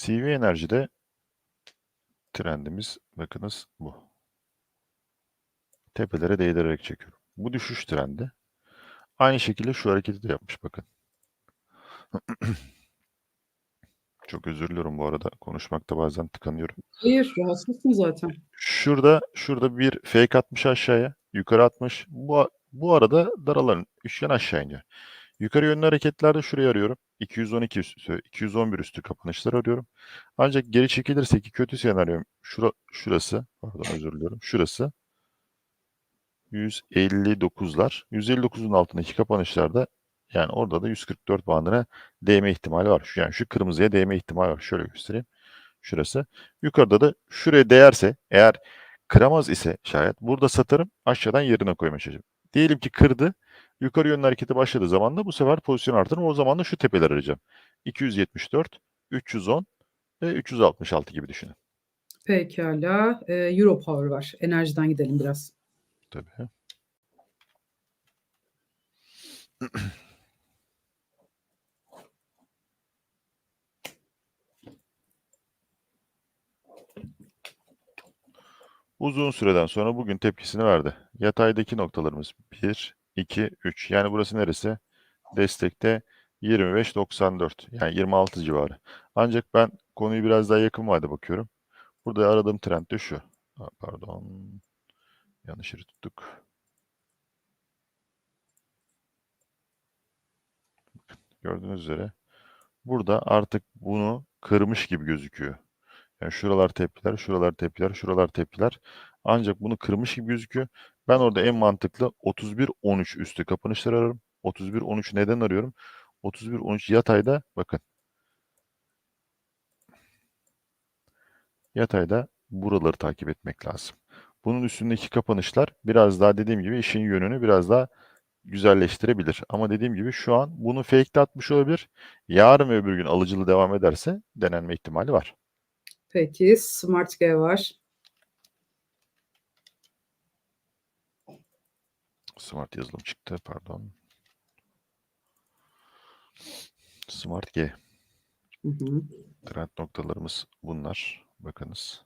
CV enerjide trendimiz bakınız bu. Tepelere değdirerek çekiyorum. Bu düşüş trendi. Aynı şekilde şu hareketi de yapmış bakın. Çok özür diliyorum bu arada. Konuşmakta bazen tıkanıyorum. Hayır, rahatsızsın zaten. Şurada şurada bir fake atmış aşağıya. Yukarı atmış. Bu, bu arada daraların üçgen aşağı iniyor. Yukarı yönlü hareketlerde şurayı arıyorum. 212 üstü, 211 üstü kapanışlar arıyorum. Ancak geri çekilirse ki kötü senaryom şura, şurası. Pardon özür diliyorum. Şurası. 159'lar. 159'un altındaki kapanışlarda yani orada da 144 bandına değme ihtimali var. Şu- Yani şu kırmızıya değme ihtimali var. Şöyle göstereyim. Şurası. Yukarıda da şuraya değerse eğer kıramaz ise şayet burada satarım aşağıdan yerine koymaya çalışırım. Diyelim ki kırdı. Yukarı yönlü hareketi başladığı zaman da bu sefer pozisyon artırım. O zaman da şu tepeler arayacağım. 274, 310 ve 366 gibi düşünün. Pekala. Ee, Europower var. Enerjiden gidelim biraz. Tabii. Uzun süreden sonra bugün tepkisini verdi. Yataydaki noktalarımız 1, 2, 3. Yani burası neresi? Destekte 25.94 yani 26 civarı. Ancak ben konuyu biraz daha yakın vade bakıyorum. Burada aradığım trend de şu. Ha, Pardon. Yanlış yeri tuttuk. Gördüğünüz üzere burada artık bunu kırmış gibi gözüküyor. Yani şuralar tepkiler, şuralar tepkiler, şuralar tepkiler. Ancak bunu kırmış gibi gözüküyor. Ben orada en mantıklı 31-13 üstü kapanışlar ararım. 31-13 neden arıyorum? 31-13 yatayda bakın. Yatayda buraları takip etmek lazım. Bunun üstündeki kapanışlar biraz daha dediğim gibi işin yönünü biraz daha güzelleştirebilir. Ama dediğim gibi şu an bunu fake'de atmış olabilir. Yarın ve öbür gün alıcılı devam ederse denenme ihtimali var. Peki. Smart G var. Smart yazılım çıktı pardon. Smart G. Hı hı. Trend noktalarımız bunlar. Bakınız.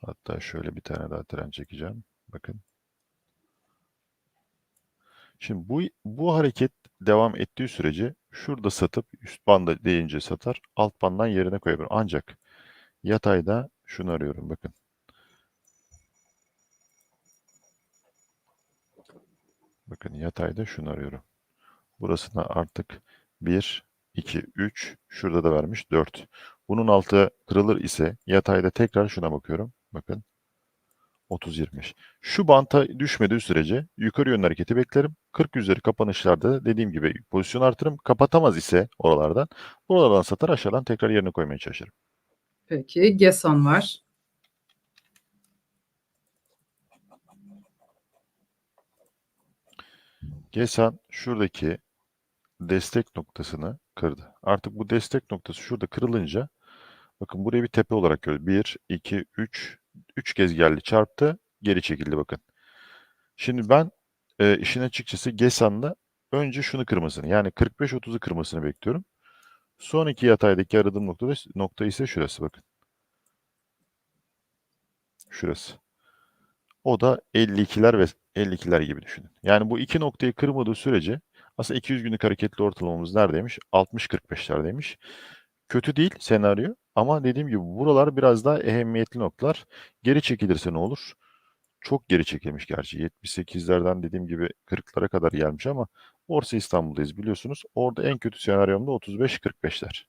Hatta şöyle bir tane daha trend çekeceğim. Bakın. Şimdi bu bu hareket devam ettiği sürece şurada satıp üst banda deyince satar, alt banddan yerine koyabilir. Ancak yatayda şunu arıyorum bakın. Bakın yatayda şunu arıyorum. Burasına artık 1, 2, 3, şurada da vermiş 4. Bunun altı kırılır ise yatayda tekrar şuna bakıyorum. Bakın 30-25. Şu banta düşmediği sürece yukarı yönlü hareketi beklerim. 40 üzeri kapanışlarda dediğim gibi pozisyon artırım. Kapatamaz ise oralardan, oralardan satar aşağıdan tekrar yerine koymaya çalışırım. Peki. Gesan var. Gesan şuradaki destek noktasını kırdı. Artık bu destek noktası şurada kırılınca bakın buraya bir tepe olarak görüyoruz. 1, 2, 3, 3 kez geldi çarptı geri çekildi bakın. Şimdi ben e, işin açıkçası Gesan'da önce şunu kırmasını yani 45-30'u kırmasını bekliyorum. Sonraki yataydaki aradığım nokta, nokta ise şurası bakın. Şurası. O da 52'ler ve 52'ler gibi düşünün. Yani bu iki noktayı kırmadığı sürece aslında 200 günlük hareketli ortalamamız neredeymiş? 60-45'lerdeymiş. Kötü değil senaryo ama dediğim gibi buralar biraz daha ehemmiyetli noktalar. Geri çekilirse ne olur? Çok geri çekilmiş gerçi. 78'lerden dediğim gibi 40'lara kadar gelmiş ama Borsa İstanbul'dayız biliyorsunuz. Orada en kötü senaryomda 35-45'ler.